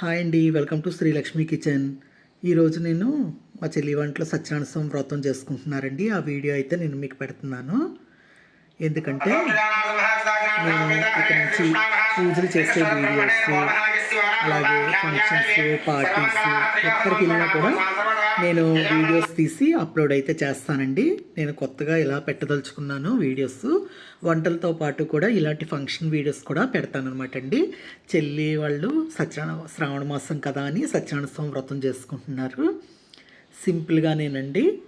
Hi అండి welcome to Srilakshmi kitchen. ఈరోజు నేను మా చెల్లి వంటలో సత్యనారాయణ వ్రతం చేసుకుంటున్నారండి. ఆ వీడియో అయితే నేను మీకు పెడుతున్నాను. ఎందుకంటే నేను ఇక్కడ నుంచి పూజలు చేసే వీడియోస్ అలాగే ఫంక్షన్స్ పార్టీస్ ఎక్కడికి వెళ్ళినా కూడా నేను వీడియోస్ తీసి అప్లోడ్ అయితే చేస్తానండి. నేను కొత్తగా ఇలా పెట్టదలుచుకున్నాను వీడియోస్. వంటలతో పాటు కూడా ఇలాంటి ఫంక్షన్ వీడియోస్ కూడా పెడతానమాట అండి. చెల్లి వాళ్ళు సత్యనారాయణ శ్రావణ మాసం కదా అని సత్యనారాయణ స్వామి వ్రతం చేసుకుంటున్నారు. సింపుల్గానేనండి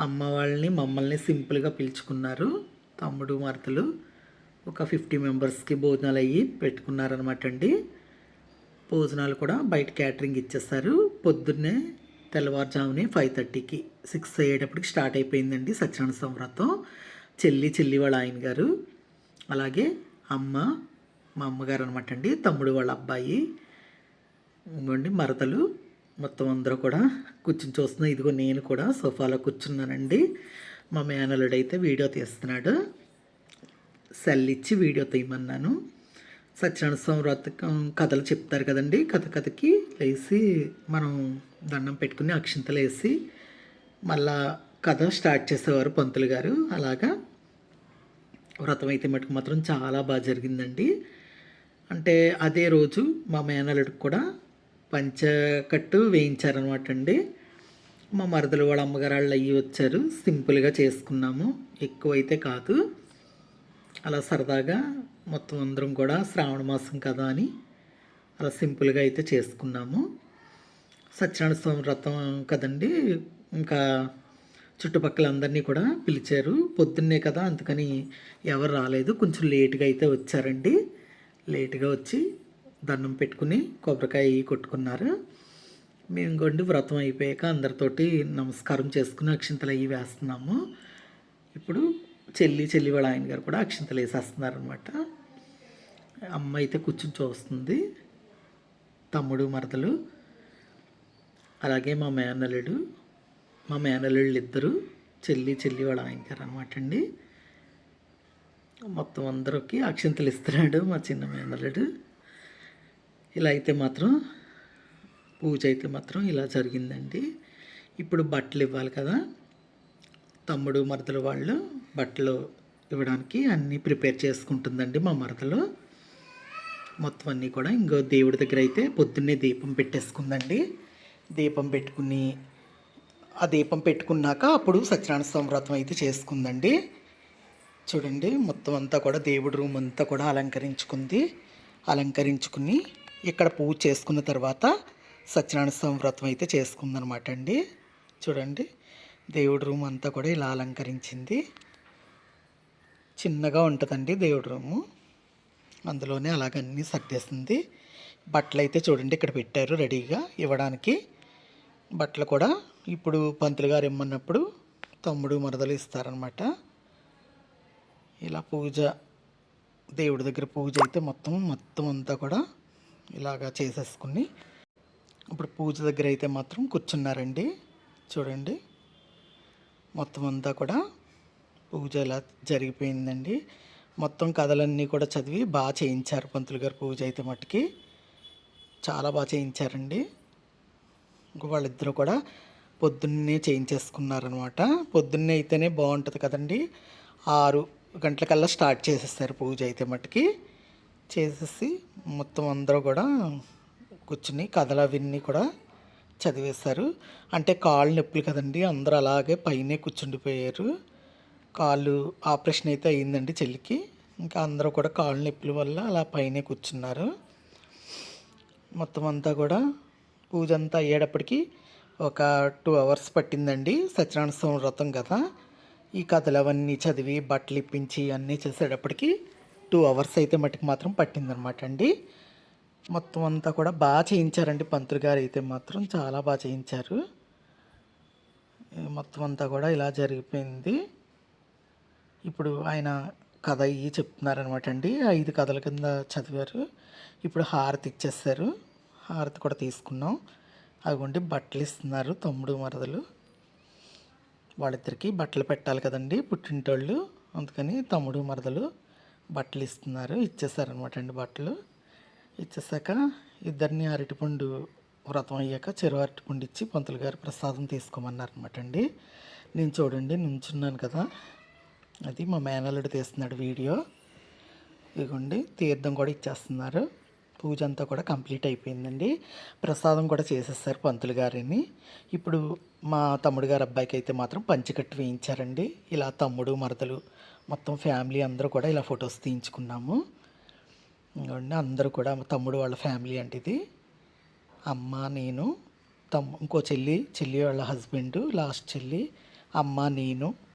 అమ్మ వాళ్ళని మమ్మల్ని సింపుల్గా పిలుచుకున్నారు. తమ్ముడు మరతలు ఒక ఫిఫ్టీ మెంబర్స్కి భోజనాలు అయ్యి పెట్టుకున్నారనమాట అండి. భోజనాలు కూడా బయట క్యాటరింగ్ ఇచ్చేస్తారు. పొద్దున్నే తెల్లవారుజామునే ఫైవ్ థర్టీకి సిక్స్ అయ్యేటప్పటికి స్టార్ట్ అయిపోయిందండి సత్యనారాయణ స్వామి వ్రతం. చెల్లి చెల్లి వాళ్ళ ఆయన గారు అలాగే అమ్మ మా అమ్మగారు అనమాట అండి తమ్ముడు వాళ్ళ అబ్బాయి ఇంకోండి మరదలు మొత్తం అందరూ కూడా కూర్చుని చూస్తున్నా ఇదిగో నేను కూడా సోఫాలో కూర్చున్నానండి. మా మేనలుడు అయితే వీడియో తీస్తున్నాడు. సెల్ ఇచ్చి వీడియో తీయమన్నాను. సత్యనారాయణ స్వామి వ్రత కథలు చెప్తారు కదండి. కథ కథకి లేచి మనం దండం పెట్టుకుని అక్షింతలు వేసి మళ్ళా కథ స్టార్ట్ చేసేవారు పంతులు గారు. అలాగా వ్రతం అయితే మటుకు మాత్రం చాలా బాగా జరిగిందండి. అంటే అదే రోజు మా మేనలుడికి కూడా పంచకట్టు వేయించారనమాట అండి. మా మరదలు వాళ్ళ అమ్మగారు వాళ్ళు అయ్యి వచ్చారు. సింపుల్గా చేసుకున్నాము. ఎక్కువైతే కాదు. అలా సరదాగా మొత్తం అందరం కూడా శ్రావణ మాసం కదా అని అలా సింపుల్గా అయితే చేసుకున్నాము. సత్యనారాయణ స్వామి వ్రతం కదండి ఇంకా చుట్టుపక్కల అందరినీ కూడా పిలిచారు. పొద్దున్నే కదా అందుకని ఎవరు రాలేదు. కొంచెం లేట్గా అయితే వచ్చారండి. లేట్గా వచ్చి దండం పెట్టుకుని కొబ్బరికాయ కొట్టుకున్నారు. మేము కొండి వ్రతం అయిపోయాక అందరితోటి నమస్కారం చేసుకుని అక్షింతలు అవి వేస్తున్నాము. ఇప్పుడు చెల్లి చెల్లి వాళ్ళ ఆయన గారు కూడా అక్షింతలు వేసేస్తున్నారు అనమాట అమ్మ అయితే కూర్చుని చూస్తుంది. తమ్ముడు మరదలు. అలాగే మా మేనల్లుడు మా మేనల్లుళ్ళు ఇద్దరు చెల్లి చెల్లి వాళ్ళ ఆయన గారు అనమాట అండి. మొత్తం అందరికి అక్షింతలు ఇస్తున్నాడు మా చిన్న మేనల్లుడు. ఇలా అయితే మాత్రం పూజ అయితే మాత్రం ఇలా జరిగిందండి. ఇప్పుడు బట్టలు ఇవ్వాలి కదా. తమ్ముడు మరదలు వాళ్ళు బట్టలు ఇవ్వడానికి అన్నీ ప్రిపేర్ చేసుకుంటుందండి మా మరదలు. మొత్తం అన్నీ కూడా ఇంకో దేవుడి దగ్గర అయితే పొద్దున్నే దీపం పెట్టేసుకుందండి. దీపం పెట్టుకుని ఆ దీపం పెట్టుకున్నాక అప్పుడు సత్యనారాయణ స్వామి వ్రతం అయితే చేసుకుందండి. చూడండి మొత్తం అంతా కూడా దేవుడి రూమ్ అంతా కూడా అలంకరించుకుంది. అలంకరించుకుని ఇక్కడ పూజ చేసుకున్న తర్వాత సత్యనారాయణ స్వామి వ్రతం అయితే చేసుకుందనమాట అండి చూడండి దేవుడి రూమ్ అంతా కూడా ఇలా అలంకరించింది. చిన్నగా ఉంటుందండి దేవుడి రూము. అందులోనే అలాగన్నీ సర్దేసింది బట్టలు అయితే చూడండి ఇక్కడ పెట్టారు రెడీగా ఇవ్వడానికి. బట్టలు కూడా ఇప్పుడు పంతులు గారు ఇమ్మన్నప్పుడు తమ్ముడు మరదలు ఇస్తారనమాట ఇలా పూజ దేవుడి దగ్గర పూజ అయితే మొత్తం మొత్తం అంతా కూడా ఇలాగా చేసేసుకుని ఇప్పుడు పూజ దగ్గర అయితే మాత్రం కూర్చున్నారండి. చూడండి. మొత్తం అంతా కూడా పూజ ఇలా జరిగిపోయిందండి. మొత్తం కథలన్నీ కూడా చదివి బాగా చేయించారు పంతులు గారు పూజ అయితే మట్టుకి చాలా బాగా చేయించారండి. ఇంకో వాళ్ళిద్దరూ కూడా పొద్దున్నే చేయించేసుకున్నారనమాట. పొద్దున్నే అయితేనే బాగుంటుంది కదండి. ఆరు గంటలకల్లా స్టార్ట్ చేసేస్తారు పూజ అయితే మట్టుకి చేసేసి మొత్తం అందరూ కూడా కూర్చుని కథలు అవన్నీ కూడా చదివేశారు. అంటే కాళ్ళు నొప్పులు కదండి. అందరూ అలాగే పైనే కూర్చుండిపోయారు. కాళ్ళు ఆపరేషన్ అయితే అయ్యిందండి చెల్లికి. ఇంకా అందరూ కూడా కాళ్ళు నొప్పుల వల్ల అలా పైనే కూర్చున్నారు. మొత్తం అంతా కూడా పూజ అంతా అయ్యేటప్పటికి ఒక టూ అవర్స్ పట్టిందండి సత్యనారాయణ స్వామి వ్రతం కదా. ఈ కథలు అవన్నీ చదివి బట్టలు ఇప్పించి అన్నీ చేసేటప్పటికి టూ అవర్స్ అయితే మటుకు మాత్రం పట్టిందనమాట అండి. మొత్తం అంతా కూడా బాగా చేయించారండి పంతులు గారు అయితే మాత్రం చాలా బాగా చేయించారు. మొత్తం అంతా కూడా ఇలా జరిగిపోయింది. ఇప్పుడు ఆయన కథ ఇవి చెప్తున్నారనమాట అండి. ఐదు కథల కింద చదివారు. ఇప్పుడు హారతి ఇచ్చేస్తారు. హారతి కూడా తీసుకున్నాం. అదిగోండి బట్టలు ఇస్తున్నారు తమ్ముడు మరదలు. వాళ్ళిద్దరికి బట్టలు పెట్టాలి కదండి పుట్టింటోళ్ళు. అందుకని తమ్ముడు మరదలు బట్టలు ఇస్తున్నారు. ఇచ్చేసారనమాట అండి బట్టలు. ఇచ్చేసాక ఇద్దరిని అరటిపండు వ్రతం అయ్యాక చెరువు అరటిపండు ఇచ్చి పంతులు గారు ప్రసాదం తీసుకోమన్నారు అనమాట అండి. నేను చూడండి నుంచున్నాను కదా. అది మా మేనల్లుడు తీస్తున్నాడు వీడియో. ఇదిగోండి తీర్థం కూడా ఇచ్చేస్తున్నారు. పూజ అంతా కూడా కంప్లీట్ అయిపోయిందండి. ప్రసాదం కూడా చేసేస్తారు పంతులు గారిని. ఇప్పుడు మా తమ్ముడు గారి అబ్బాయికి అయితే మాత్రం పంచికట్టు వేయించారండి. ఇలా తమ్ముడు మరదలు మొత్తం ఫ్యామిలీ అందరూ కూడా ఇలా ఫొటోస్ తీయించుకున్నాము. ఇదిగోండి అందరూ కూడా తమ్ముడు వాళ్ళ ఫ్యామిలీ అంటే ఇది. అమ్మ నేను తమ్ము ఇంకో చెల్లి చెల్లి వాళ్ళ హస్బెండ్ లాస్ట్ చెల్లి అమ్మ నేను.